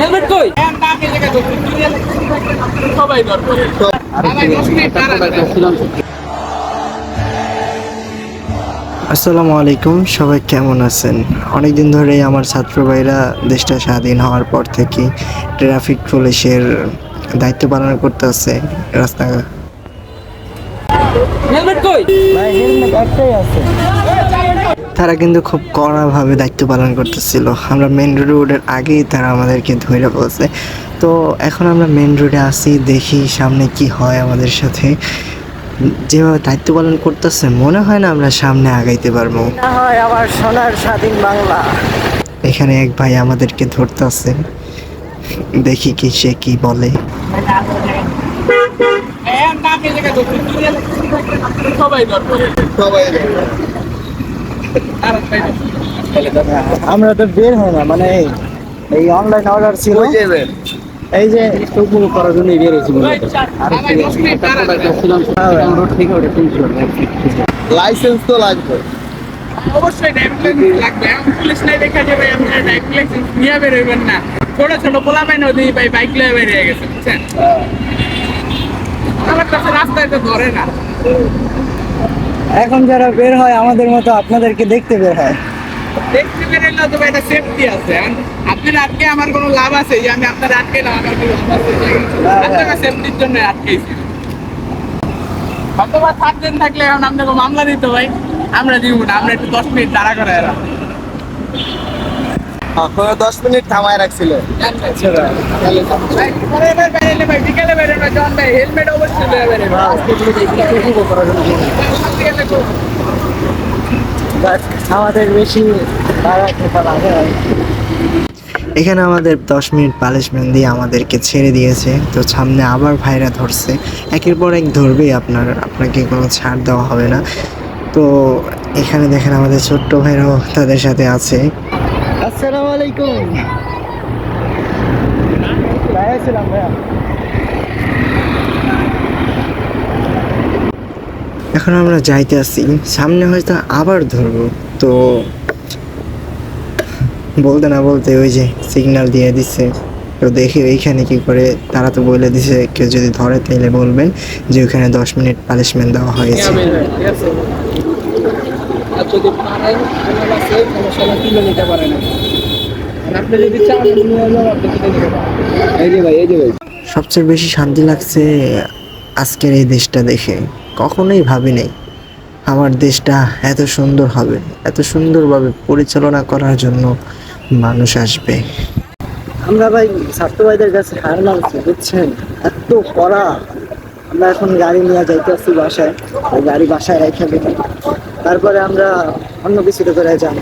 Helmet কই? সবাই আসসালামু আলাইকুম সবাই কেমন আছেন? অনেক দিন ধরেই আমার ছাত্র ভাইরা দেশটা স্বাধীন হওয়ার পর থেকে ট্রাফিক পুলিশের দায়িত্ব পালন করতে আছে রাস্তা হেলমেট কই? তারা কিন্তু খুব কড়াভাবে দায়িত্ব পালন করতেছিল। আমরা মেন রোডের আগেই তারা আমাদেরকে ধরে বলছে তো এখন আমরা মেন রোডে আসি দেখি সামনে কি হয় আমাদের সাথে। যেভাবে দায়িত্ব পালন করতেছে মনে হয় না আমরা সামনে আগাইতে পারব। হয় আমার সোনার স্বাধীন বাংলা। এখানে এক ভাই আমাদেরকে ধরতেছে। দেখি কি সে কি বলে। সবাই দরকার আমরা তো বের হয় না মানে এই- এই অনলাইন অর্ডার ছিল। এই যে উপভোগ করার জন্য বের হয়েছি লাইসেন্স তো লাগবে। অবশ্যই ড্রাইভিং লাইসেন্স লাগবে। পুলিশ নাই দেখা যাবে আপনারা ড্রাইভিং লাইসেন্স নিয়ে বেরোবেন না। ছোট ছোট পোলা পাই নদী ভাই বাইক লয়ে বেরিয়ে গেছে বুঝছেন? আমার কাছে রাস্তায় তো ধরে না। এখন যারা বের হয় আমাদের মতো আপনাদেরকে দেখতে বের হয়। দেখতে তো ভাই একটা সেফটি আছে। আপনার আটকে আমার কোনো লাভ আছে? যে আমি আপনার আটকে না আমার কোনো লাভ আছে? আপনাকে সেফটির জন্য আটকেছি। হয়তো বা থাকলে এখন আপনাকে মামলা দিতে ভাই আমরা দিব না আমরা একটু দশ মিনিট তাড়া করে এলাম কোনো দশ মিনিট থামায় রাখছিল। এখানে আমাদের দশ মিনিট পালিশমেন্ট দিয়ে আমাদেরকে ছেড়ে দিয়েছে। তো সামনে আবার ভাইরা ধরছে। একের পর এক ধরবেই আপনার, আপনাকে কোনো ছাড় দেওয়া হবে না। তো এখানে দেখেন আমাদের ছোট্ট ভাইরাও তাদের সাথে আছে। আলাইকুম। ভাইয়া ছিলাম ভাইয়া এখন আমরা যাইতে আসি। সামনে হয়তো আবার ধরবো। তো বলতে না বলতে ওই যে সিগন্যাল দিয়ে দিচ্ছে তো দেখি ওইখানে কি করে। তারা তো বলে দিছে কেউ যদি ধরে তাইলে বলবেন যে ওইখানে দশ মিনিট পানিশমেন্ট দেওয়া হয়েছে। আর যদি পারেন কোনো তুলে নিতে সবচেয়ে বেশি শান্তি লাগছে আজকের এই দেশটা দেখে। কখনোই ভাবি ভাবিনি আমার দেশটা এত সুন্দর হবে এত সুন্দরভাবে পরিচালনা করার জন্য মানুষ আসবে। আমরা ভাই ছাত্র ভাইদের কাছে হার মানছি বুঝছেন? এত কড়া। আমরা এখন গাড়ি নিয়ে যাইতেছি বাসায় গাড়ি বাসায় রেখে দেবো তারপরে আমরা অন্য কিছুতে করে যাব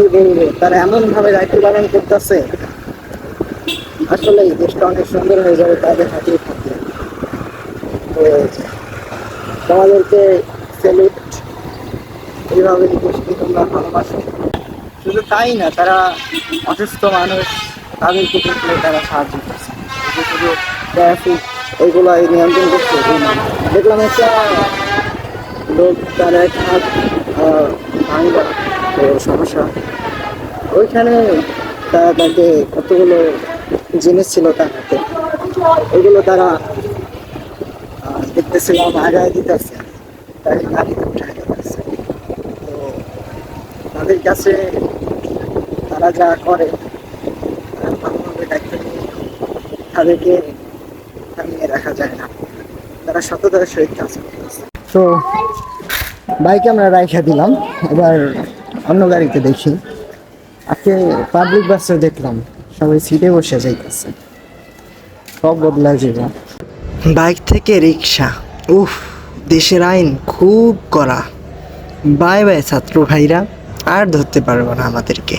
কি তারা এমন ভাবে দায়িত্ব পালন করতেছে আসলে দেশটা অনেক সুন্দর হয়ে যাবে তাদের হাতে তোমাদেরকে স্যালুট এইভাবে দেশকে তোমরা ভালোবাসো। শুধু তাই না তারা অসুস্থ মানুষ তাদেরকে দেখলে তারা সাহায্য করছে। শুধু ট্রাফিক এগুলো নিয়ন্ত্রণ করছে। দেখলাম একটা লোক তার এক হাত আহ, ভাঙা। তো সমস্যা? ওইখানে তারা তাকে কতগুলো জিনিস ছিল তার হাতে, এগুলো তারা দেখতেছিলাম আগায় দিতেছে, তাই গাড়িতে উঠায় দিতেছে। তো তাদের কাছে তারা যা করে তাদেরকে থামিয়ে রাখা যায় না। তারা সততার সহিত কাজ করতেছে। তো বাইকে আমরা রাইখা দিলাম। এবার অন্য গাড়িতে দেখি। আজকে পাবলিক বাসে দেখলাম, সবাই সিটে বসে যাইতেছে। সব বদলা যাবে বাইক থেকে রিক্সা উফ, দেশের আইন খুব কড়া। বাই বাই ছাত্র ভাইরা, আর ধরতে পারব না আমাদেরকে।